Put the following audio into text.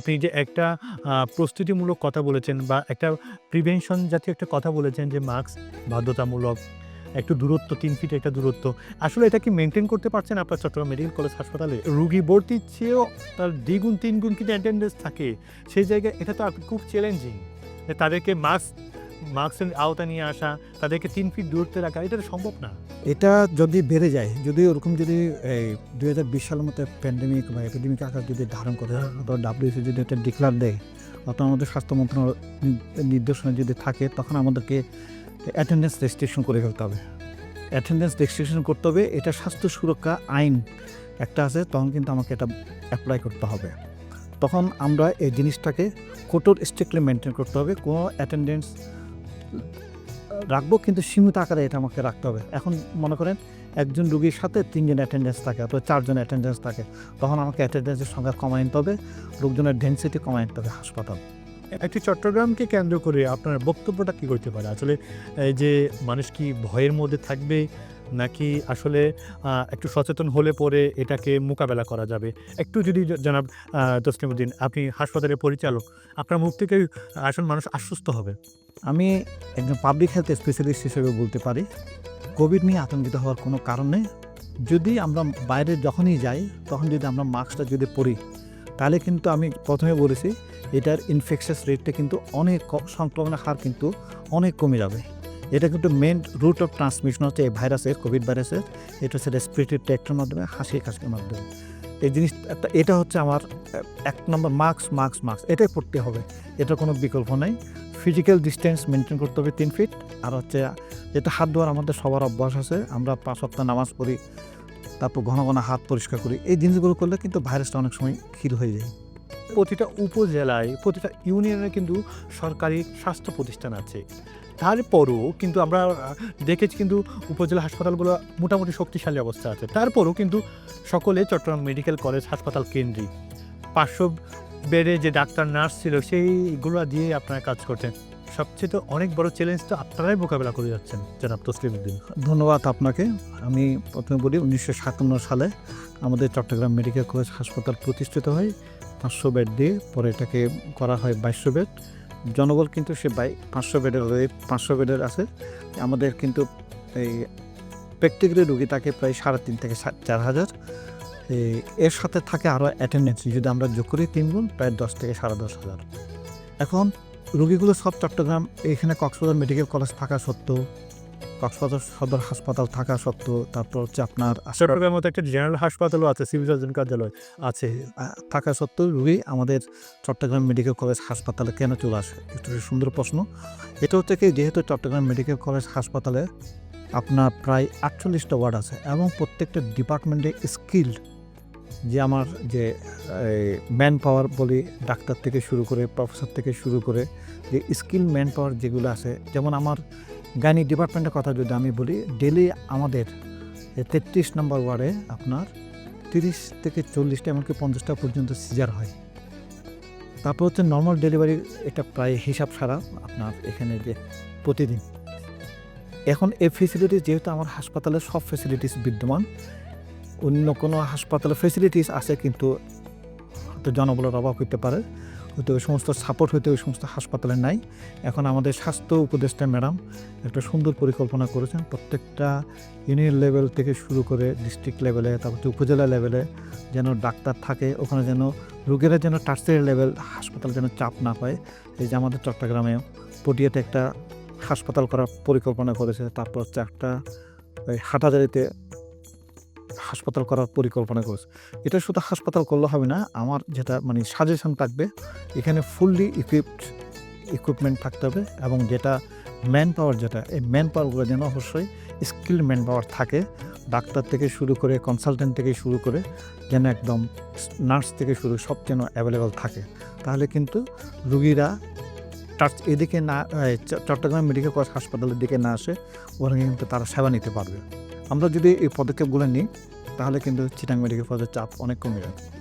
আপনি যে একটা প্রস্তুতিমূলক কথা বলেছেন বা একটা প্রিভেনশন জাতীয় একটা কথা বলেছেন যে মাস্ক বাধ্যতামূলক, একটু দূরত্ব তিন ফিট একটা দূরত্ব। আসলে এটা কি মেনটেন করতে পারছেন আপনার চট্টগ্রাম মেডিকেল কলেজ হাসপাতালে? রুগী ভর্তির চেয়েও তার দ্বিগুণ, তিনগুণ কিন্তু অ্যাটেন্ডেন্স থাকে। সেই জায়গায় এটা তো খুব চ্যালেঞ্জিং। তাদেরকে মাস্ক মাস্কের আওতায় নিয়ে আসা, তাদেরকে তিন ফিট দূরত্বে রাখা এটা সম্ভব না। এটা যদি বেড়ে যায়, যদি ওরকম যদি এই ২০২০ সালের মতো প্যান্ডেমিক বা এপিডেমিক আকার যদি ধারণ করে অথবা WHO যদি এটা ডিক্লার দেয়, অথবা আমাদের স্বাস্থ্য মন্ত্রণালয় নির্দেশনা যদি থাকে তখন আমাদেরকে অ্যাটেন্ডেন্স রেজিস্ট্রেশন করে ফেলতে হবে। অ্যাটেন্ডেন্স রেজিস্ট্রেশন করতে হবে এটা স্বাস্থ্য সুরক্ষা আইন একটা আছে তখন কিন্তু আমাকে এটা অ্যাপ্লাই করতে হবে। তখন আমরা এই জিনিসটাকে কঠোর স্ট্রিক্টলি মেনটেন করতে হবে। কোনো অ্যাটেন্ডেন্স রাখব, কিন্তু সীমিত আকারে এটা আমাকে রাখতে হবে। এখন মনে করেন, একজন রুগীর সাথে ৩ জন অ্যাটেন্ডেন্স থাকে, অথবা চারজন অ্যাটেন্ডেন্স থাকে। তখন আমাকে অ্যাটেন্ডেন্সের সংখ্যা কমায় নিতে হবে। লোকজনের ডেন্সিটি কমায় নিতে হবে হাসপাতাল। একটি চট্টগ্রামকে কেন্দ্র করে আপনার বক্তব্যটা কী করতে পারে? আসলে যে মানুষ কি ভয়ের মধ্যে থাকবে? নাকি আসলে একটু সচেতন হলে পরে এটাকে মোকাবেলা করা যাবে? একটু যদি জনাব আ আপনি হাসপাতালের পরিচালক, আপনার মুখ থেকে আসলে মানুষ আশ্বস্ত হবে। আমি একজন পাবলিক হেলথ স্পেশালিস্ট হিসেবে বলতে পারি, কোভিড নিয়ে আতঙ্কিত হওয়ার কোনো কারণ। যদি আমরা বাইরে যখনই যাই, তখন যদি আমরা মাস্কটা যদি পরি, তাহলে কিন্তু আমি প্রথমে বলেছি এটার ইনফেকশাস রেটটা কিন্তু অনেক সংক্রমণের হার কিন্তু অনেক কমে যাবে। এটা কিন্তু মেইন রুট অফ ট্রান্সমিশন হচ্ছে এই ভাইরাসের, কোভিড ভাইরাসের। এটা হচ্ছে রেসপিরেটরি ট্র্যাক্টের মাধ্যমে, হাসি-কাশির মাধ্যমে। এই জিনিস এটা হচ্ছে আমার এক নম্বর মাস্ক, মাস্ক, মাস্ক এটাই পড়তে হবে। এটার কোনো বিকল্প নেই ফিজিক্যাল ডিস্টেন্স মেনটেন করতে হবে তিন ফিট। আর হচ্ছে যেটা হাত ধোয়ার আমাদের সবার অভ্যাস আছে। আমরা পাঁচ সপ্তাহ নামাজ পড়ি। তারপর ঘন, ঘন হাত পরিষ্কার করি। এই জিনিসগুলো করলে কিন্তু ভাইরাসটা অনেক সময় ক্ষীণ হয়ে যায়। প্রতিটা উপজেলায়, প্রতিটা ইউনিয়নে কিন্তু সরকারি স্বাস্থ্য প্রতিষ্ঠান আছে। তারপরও কিন্তু আমরা দেখেছি কিন্তু উপজেলা হাসপাতালগুলো মোটামুটি শক্তিশালী অবস্থা আছে। তারপরও কিন্তু সকলে চট্টগ্রাম মেডিকেল কলেজ হাসপাতাল কেন্দ্রিক। ৫০০ বেডে যে ডাক্তার, নার্স ছিল সেইগুলো দিয়ে আপনারা কাজ করছেন। সবচেয়ে তো অনেক বড় চ্যালেঞ্জ তো আপনারাই মোকাবেলা করে যাচ্ছেন জনাব তসলিমউদ্দিন। ধন্যবাদ আপনাকে। আমি ১ম এ বলি ১৯৫৭ সালে আমাদের চট্টগ্রাম মেডিকেল কলেজ হাসপাতাল প্রতিষ্ঠিত হয় ৫০০ বেড দিয়ে। পরে এটাকে করা হয় ২২০০ বেড। জনবল কিন্তু সে বাই ৫০০ বেডের ওই পাঁচশো বেডের আছে। আমাদের কিন্তু এই প্র্যাকটিক্যালি রুগী থাকে প্রায় ৩.৫ থেকে সা ৪,০০০। এ এর সাথে থাকে আরও অ্যাটেন্ডেন্স যদি আমরা যোগ করি তিন গুণ প্রায় ১০ থেকে ১০,৫০ এখন রুগীগুলো সব চট্টগ্রাম এখানে কক্সবাজার মেডিকেল কলেজ থাকা সত্ত্বেও, কক্সবাজার সদর হাসপাতাল থাকা সত্ত্বেও, তারপর হচ্ছে আপনার চট্টগ্রামের মতো একটা জেনারেল হাসপাতালও আছে, সিভিল সার্জন কার্যালয় আছে। থাকা সত্ত্বেও রোগী আমাদের চট্টগ্রাম মেডিকেল কলেজ হাসপাতালে কেন চলে আসে? এটা সুন্দর প্রশ্ন। এটা হচ্ছে কি যেহেতু চট্টগ্রাম মেডিকেল কলেজ হাসপাতালে আপনার প্রায় ৪৮টা ওয়ার্ড আছে এবং প্রত্যেকটা ডিপার্টমেন্টে স্কিল্ড যে আমার যে এই ম্যান পাওয়ার বলি ডাক্তার থেকে শুরু করে, প্রফেসর থেকে শুরু করে যে স্কিল ম্যান পাওয়ার যেগুলো আছে যেমন আমার গাইনি ডিপার্টমেন্টের কথা যদি আমি বলি, ডেলি আমাদের তেত্রিশ নম্বর ওয়ার্ডে আপনার ৩০ থেকে ৪০টা এমনকি ৫০টা পর্যন্ত সিজার হয়। তারপর হচ্ছে নর্মাল ডেলিভারি এটা প্রায় হিসাব ছাড়া আপনার এখানে যে প্রতিদিন। এখন এই ফেসিলিটিস যেহেতু আমার হাসপাতালে সব ফেসিলিটিস বিদ্যমান। অন্য কোনো হাসপাতালে ফেসিলিটিস আছে কিন্তু হয়তো জনবলের অভাব হইতে পারে। হয়তো ওই সমস্ত সাপোর্ট হয়তো ওই সমস্ত হাসপাতালে নাই। এখন আমাদের স্বাস্থ্য উপদেষ্টা ম্যাডাম একটা সুন্দর পরিকল্পনা করেছেন। প্রত্যেকটা ইউনিয়ন লেভেল থেকে শুরু করে ডিস্ট্রিক্ট লেভেলে তারপর উপজেলা লেভেলে যেন ডাক্তার থাকে। ওখানে যেন রোগীরা যেন টার্সিয়ারি লেভেল হাসপাতালে যেন চাপ না পায়। এই যে আমাদের চট্টগ্রামে পটিয়াতে একটা হাসপাতাল করার পরিকল্পনা করেছে। তারপর হচ্ছে একটা ওই হাটহাজারীতে হাসপাতাল করার পরিকল্পনা করেছে। এটা শুধু হাসপাতাল করলে হবে না। আমার যেটা মানে সাজেশন থাকবে, এখানে ফুললি ইকুইপড ইকুইপমেন্ট থাকতে হবে এবং যেটা ম্যান পাওয়ার যেটা, এই ম্যান পাওয়ারগুলো যেন অবশ্যই স্কিল ম্যান পাওয়ার থাকে। ডাক্তার থেকে শুরু করে কনসালটেন্ট থেকে শুরু করে যেন একদম নার্স থেকে শুরু সব যেন অ্যাভেলেবল থাকে। তাহলে কিন্তু রুগীরা টাচ এদিকে না চট্টগ্রাম মেডিকেল কলেজ হাসপাতালের দিকে না আসে ওখানে কিন্তু তারা সেবা নিতে পারবে। আমরা যদি এই পদক্ষেপগুলো নিই তাহলে কিন্তু চিটাং মেডিকেল কলেজের চাপ অনেক কমে যাবে।